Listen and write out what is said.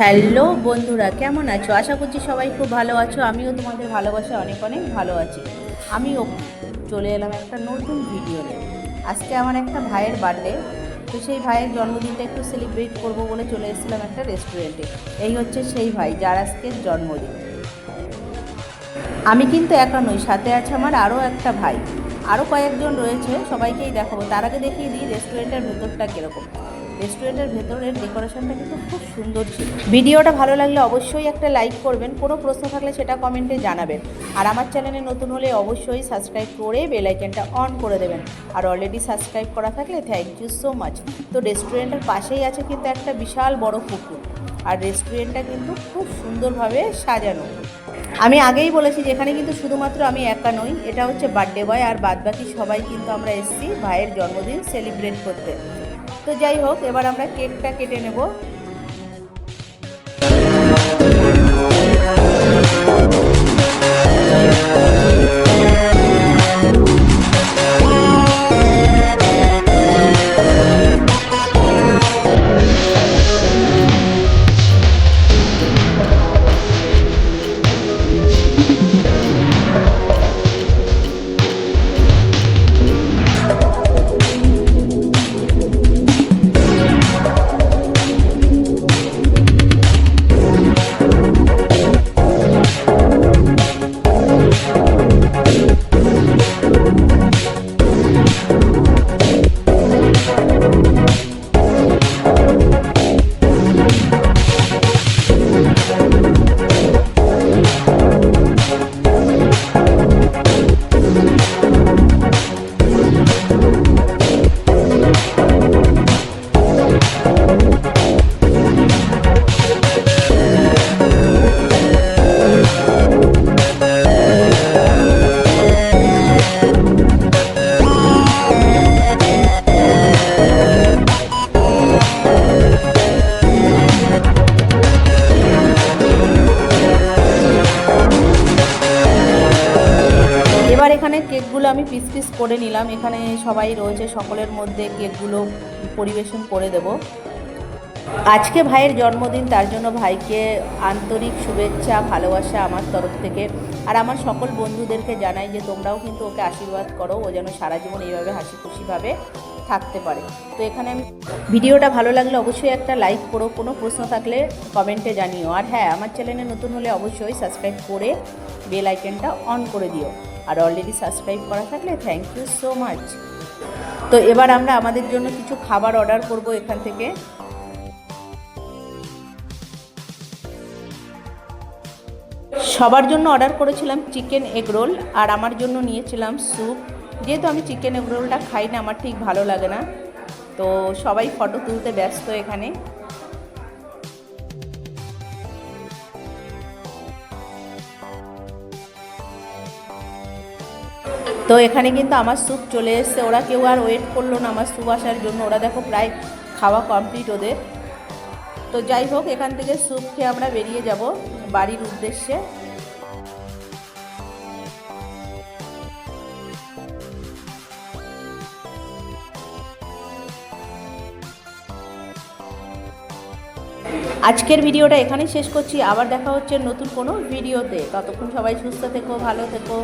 Hello বন্ধুরা, কেমন আছো? আশা করছি সবাই খুব ভালো আছো। আমিও তোমাদের ভালোবাসা অনেক অনেক ভালো আছি। আমিও চলে এলাম একটা নতুন ভিডিও নিয়ে। আজকে আমার একটা ভাইয়ের বার্থডে তো সেই ভাইয়ের জন্মদিনটা একটু সেলিব্রেট করব বলে চলে এসেছিলাম একটা রেস্টুরেন্টে এই হচ্ছে সেই ভাই, যার আজকের জন্মদিন। আমি কিন্তু একা নই, সাথে আছে আমার আরও একটা ভাই। আরও কয়েকজন রয়েছে, সবাইকেই দেখাবো। তার আগে দেখিয়ে দিই রেস্টুরেন্টের ভেতরটা কীরকম। রেস্টুরেন্টের ভেতরের ডেকোরেশনটা কিন্তু খুব সুন্দর ছিল। ভিডিওটা ভালো লাগলে অবশ্যই একটা লাইক করবেন, কোনো প্রশ্ন থাকলে সেটা কমেন্টে জানাবেন। আর আমার চ্যানেলে নতুন হলে অবশ্যই সাবস্ক্রাইব করে বেল আইকনটা অন করে দেবেন। আর অলরেডি সাবস্ক্রাইব করা থাকলে থ্যাংক ইউ সো মাচ তো রেস্টুরেন্টের পাশেই আছে কিন্তু একটা বিশাল বড় পুকুর। আর রেস্টুরেন্টটা কিন্তু খুব সুন্দরভাবে সাজানো। আমি আগেই বলেছি যেখানে কিন্তু শুধুমাত্র আমি একা নই, এটা হচ্ছে বার্থডে বয় আর বাদবাকি সবাই কিন্তু আমরা এসেছি ভাইয়ের জন্মদিন সেলিব্রেট করতে। তো যাই হোক এবার আমরা কেকটা কেটে নেব। এখানে কেকগুলো আমি পিস পিস করে নিলাম। এখানে সবাই রয়েছে, সকলের মধ্যে কেকগুলো পরিবেশন করে দেব। আজকে ভাইয়ের জন্মদিন, তার জন্য ভাইকে আন্তরিক শুভেচ্ছা, ভালোবাসা আমার তরফ থেকে। আর আমার সকল বন্ধুদেরকে জানাই যে তোমরাও কিন্তু ওকে আশীর্বাদ করো, ও যেন সারা জীবন এইভাবে হাসি খুশিভাবে থাকতে পারে। তো এখানে আমি ভিডিওটা ভালো লাগলে অবশ্যই একটা লাইক করো। কোনো প্রশ্ন থাকলে কমেন্টে জানিও। আর হ্যাঁ আমার চ্যানেলে নতুন হলে অবশ্যই সাবস্ক্রাইব করে বেল আইকনটা অন করে দিও। আর অলরেডি সাবস্ক্রাইব করা থাকলে থ্যাংক ইউ সো মাচ তো এবার আমরা আমাদের জন্য কিছু খাবার অর্ডার করব এখান থেকে। সবার জন্য অর্ডার করেছিলাম চিকেন এগ রোল আর আমার জন্য নিয়েছিলাম স্যুপ যেহেতু আমি চিকেন রোলটা খাই না, আমার ঠিক ভালো লাগে না। তো সবাই ফটো তুলতে ব্যস্ত এখানে। তো এখানে কিন্তু আমার স্যুপ চলে এসছে। ওরা কেউ আর ওয়েট করল না আমার স্যুপ আসার জন্য। ওরা দেখো প্রায় খাওয়া কমপ্লিট ওদের। তো যাই হোক, এখান থেকে স্যুপ খেয়ে আমরা বেরিয়ে যাব বাড়ির উদ্দেশ্যে। আজকের ভিডিওটা এখানেই শেষ করছি। আবার দেখা হচ্ছে নতুন কোনো ভিডিওতে। ততক্ষণ সবাই সুস্থ থেকো, ভালো থেকো।